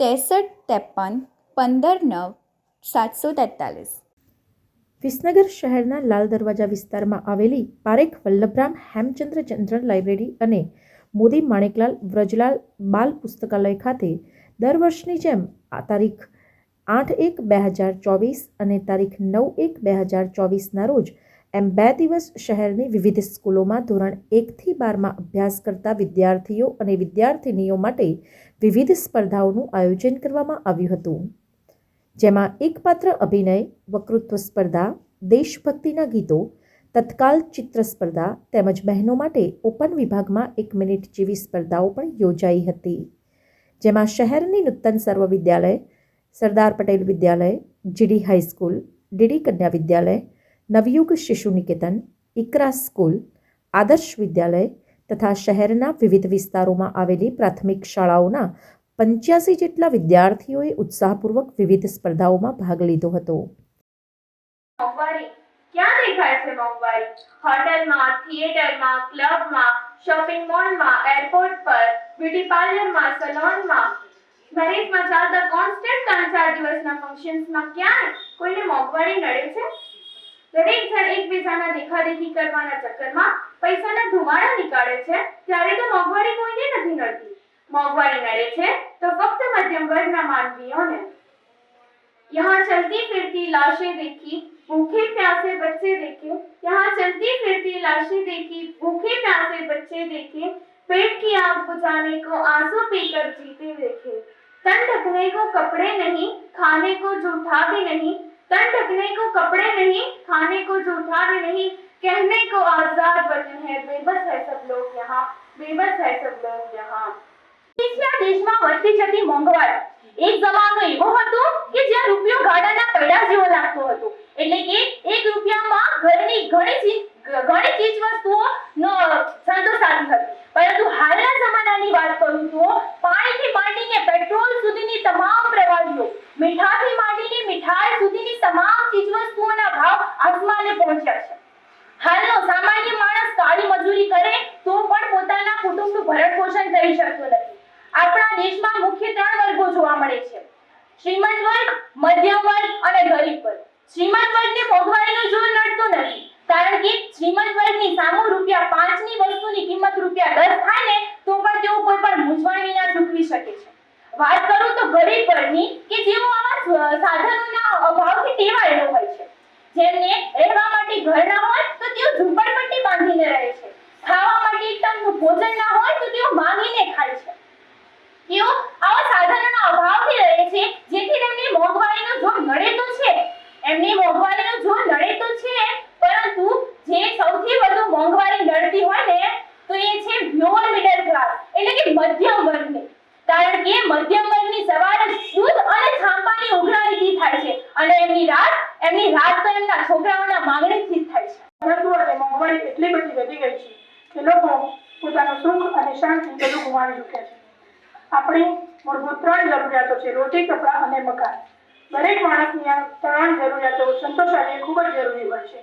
ત્રેસઠ ત્રેપન પંદર નવ સાતસો તેતાલીસ. વિસનગર શહેરના લાલ દરવાજા વિસ્તારમાં આવેલી પારેખ વલ્લભરામ હેમચંદ્ર જનરલ લાઇબ્રેરી અને મોદી માણેકલાલ વ્રજલાલ બાલ પુસ્તકાલય ખાતે દર વર્ષની જેમ આ તારીખ આઠ એક બે હજાર ચોવીસ અને તારીખ નવ એક બે હજાર ચોવીસના રોજ એમ બે દિવસ શહેરની વિવિધ સ્કૂલોમાં ધોરણ એકથી બારમાં અભ્યાસ કરતા વિદ્યાર્થીઓ અને વિદ્યાર્થિનીઓ માટે વિવિધ સ્પર્ધાઓનું આયોજન કરવામાં આવ્યું હતું. જેમાં એકપાત્ર અભિનય, વકૃત્વ સ્પર્ધા, દેશભક્તિના ગીતો, તત્કાલ ચિત્ર સ્પર્ધા તેમજ બહેનો માટે ઓપન વિભાગમાં એક મિનિટ જેવી સ્પર્ધાઓ પણ યોજાઈ હતી. જેમાં શહેરની Nutan Sarva Vidyalaya, Sardar Patel Vidyalaya, GD high school DD Kanya Vidyalaya Navyug શિશુ નિકેતન, ઇકરા સ્કૂલ, આદર્શ વિદ્યાલય તથા શહેરના વિવિધ વિસ્તારોમાં આવેલી પ્રાથમિક શાળાઓના પંચ્યાસી જેટલા વિદ્યાર્થીઓએ ઉત્સાહપૂર્વક વિવિધ સ્પર્ધાઓમાં ભાગ લીધો હતો. ક્યાં દેખાય છે મોંઘવારી? હોટલમાં, થિયેટરમાં, ક્લબમાં, શોપિંગ મોલમાં, એરપોર્ટ પર, બ્યુટી પાર્લરમાં, સલોનમાં. મેરેજમાં ચાલતા કોન્સ્ટન્ટ ત્રણ ચાર દિવસના ફંક્શન્સમાં ક્યાં કોઈને મોંઘવારી નડે છે? દરેક જણ એકબીજાના દેખાદેખી કરવાના ચક્કરમાં પૈસાના ધુમાડા નીકાળે છે ત્યારે તો મોંઘવારી કોઈને નથી નડતી મોંઘવારી નડે છે તો ફક્ત મધ્યમ વર્ગના માનવીઓને यहाँ चलती फिरती लाशें देखी भूखे प्यासे बच्चे देखे यहाँ चलती फिरती लाशें देखी भूखे प्यासे बच्चे देखे पेट की आग बुझाने को आंसू पीकर जीते देखे तन ढकने को कपड़े नहीं खाने को जूठा भी नहीं तन ढकने को कपड़े नहीं खाने को जूठा भी नहीं कहने को आजाद वतन है बेबस है सब लोग यहाँ बेबस है सब लोग यहाँ દેશના દેશમાં વધતી જતી મોંઘવારી એક જમાનો એવો હતો કે જ્યાં રૂપિયો ગાડાના પૈડા જેવો લાગતો હતો એટલે કે એક રૂપિયામાં ઘરની ઘણી ચીજ ઘણી ચીજ વસ્તુઓ નો સંતોષાતી હતી પરંતુ હાલના જમાનાની વાત કરું તો પાણીથી માંડીને પેટ્રોલ સુધીની તમામ પ્રવાહીઓ મીઠાથી પહોંચ્યા છે. હાલનો સામાન્ય માણસ કાળી મજૂરી કરે તો પણ પોતાના કુટુંબનું ભરણ પોષણ કરી શકતો નથી. આપણા દેશમાં મુખ્ય ત્રણ વર્ગો જોવા મળે છે. શ્રીમંત વર્ગ, મધ્યમ વર્ગ અને ગરીબ વર્ગ. શ્રીમંત વર્ગને મોંઘવારીનો જોર નડતો નથી, કારણ કે શ્રીમંત વર્ગની સામુ રૂપિયા પાંચની વસ્તુની કિંમત રૂપિયા દસ થાય ને તો પણ તેઓ કોઈ પણ મૂંઝવણ વિના ચૂકવી શકે છે. વાત કરું તો ગરીબ વર્ગની કે જેઓ આવા સાધનોના અભાવથી છે જેમને રહેવા માટે ઘર ના હોય તો તેઓ ઝૂંપડપટ્ટી બાંધીને રહે છે. ખાવા માટે એક ટંકનું ભોજન ના હોય તો તેઓ માંગીને ખાય છે. તેઓ આવા સાધનોના અભાવથી રહે છે, જેથી તેમની મોંઘવારીનો જોર નડે તો છે. એમની મોંઘવારીનો જોર નડે તો છે, પરંતુ જે સૌથી વધુ મોંઘવારી નડતી હોય ને, તો એ છે લોઅર મિડલ ક્લાસ એટલે કે મધ્યમ વર્ગની. કારણ કે મધ્યમ વર્ગની સવારે દૂધ અને છાંપાની ઉઘરાણીથી થાય છે. અને એમની રાત એમની રાત તો એમના છોકરાઓના માંગણીથી જ થાય છે. પરંતુ આજે મોંઘવારી એટલી બધી વધી ગઈ છે કે લોકો પોતાનું સુખ અને શાંતિ બધું ગુમાવી ચૂક્યા છે. આપણી મૂળભૂત ત્રણ જરૂરિયાતો છે રોટી કપડાં અને મકાન. દરેક માણસની આ ત્રણ જરૂરિયાતો સંતોષાવી ખૂબ જ જરૂરી હોય છે.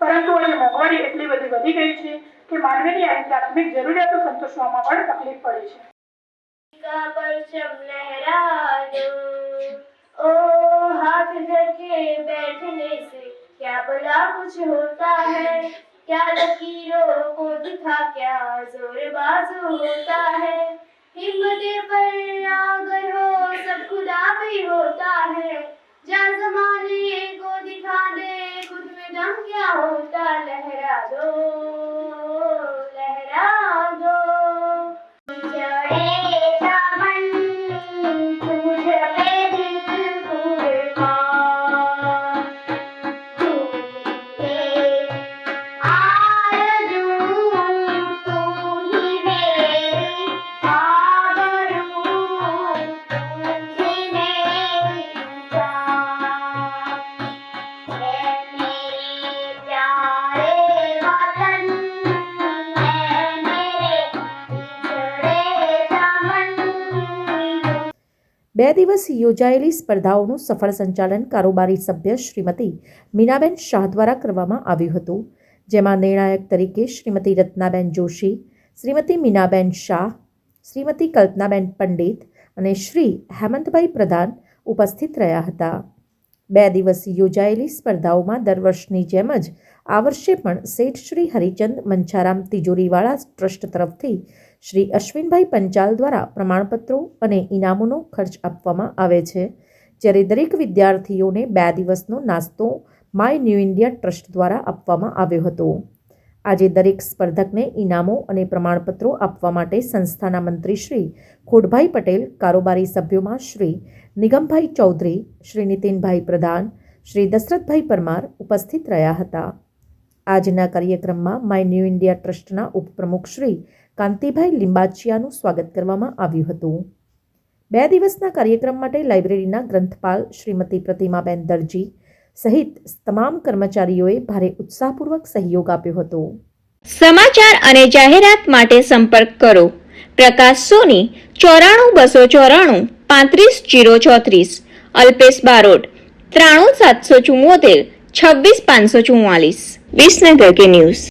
પરંતુ આજે મોંઘવારી એટલી બધી વધી ગઈ છે કે માનવીની આવી પ્રાથમિક જરૂરિયાતો સંતોષવામાં પણ તકલીફ પડે છે. का परचम लहरा दो ओ हाथ धरके बैठने से क्या भला कुछ होता है क्या लकीरों को दिखा क्या जोर बाजू होता है हिम्मत पर अगर हो सब खुदा भी होता है जहाँ जमाने को दिखा दे खुद में दम क्या होता लहरा दो બે દિવસ યોજાયેલી સ્પર્ધાઓનું સફળ સંચાલન કારોબારી સભ્ય શ્રીમતી મીનાબેન શાહ દ્વારા કરવામાં આવ્યું હતું, જેમાં નિર્ણાયક તરીકે શ્રીમતી રત્નાબેન જોશી, શ્રીમતી મીનાબેન શાહ, શ્રીમતી કલ્પનાબેન પંડિત અને શ્રી હેમંતભાઈ પ્રધાન ઉપસ્થિત રહ્યા હતા. બે દિવસ યોજાયેલી સ્પર્ધાઓમાં દર વર્ષની જેમ જ આ વર્ષે પણ શેઠ શ્રી હરિચંદ મંછારામ તિજોરીવાળા ટ્રસ્ટ તરફથી શ્રી અશ્વિનભાઈ પંચાલ દ્વારા પ્રમાણપત્રો અને ઇનામોનો ખર્ચ આપવામાં આવે છે. જ્યારે દરેક વિદ્યાર્થીઓને બે દિવસનો નાસ્તો માય ન્યૂ ઇન્ડિયા ટ્રસ્ટ દ્વારા આપવામાં આવ્યો હતો. આજે દરેક સ્પર્ધકને ઇનામો અને પ્રમાણપત્રો આપવા માટે સંસ્થાના મંત્રી શ્રી ખોડભાઈ પટેલ, કારોબારી સભ્યોમાં શ્રી નિગમભાઈ ચૌધરી, શ્રી નીતિનભાઈ પ્રધાન, શ્રી દશરથભાઈ પરમાર ઉપસ્થિત રહ્યા હતા. આજના કાર્યક્રમમાં માય ન્યૂ ઇન્ડિયા ટ્રસ્ટના ઉપપ્રમુખ શ્રી કાંતિભાઈ લિંબાચિયાનું સ્વાગત કરવામાં આવ્યું હતું. બે દિવસના કાર્યક્રમ માટે લાઇબ્રેરીના ગ્રંથપાલ શ્રીમતી પ્રતિમાબેન દરજી સહિત તમામ કર્મચારીઓએ ભારે ઉત્સાહપૂર્વક સહયોગ આપ્યો હતો. સમાચાર અને જાહેરાત માટે સંપર્ક કરો. પ્રકાશ સોની, ચોરાણું બસો ચોરાણું, પાંત્રીસ જીરો ચોત્રીસ. અલ્પેશ બારોટ, ત્રાણું સાતસો ચુમ્મોતેર છવ્વીસ પાંચસો ચુમ્માલીસ વિસનગર કે ન્યૂઝ.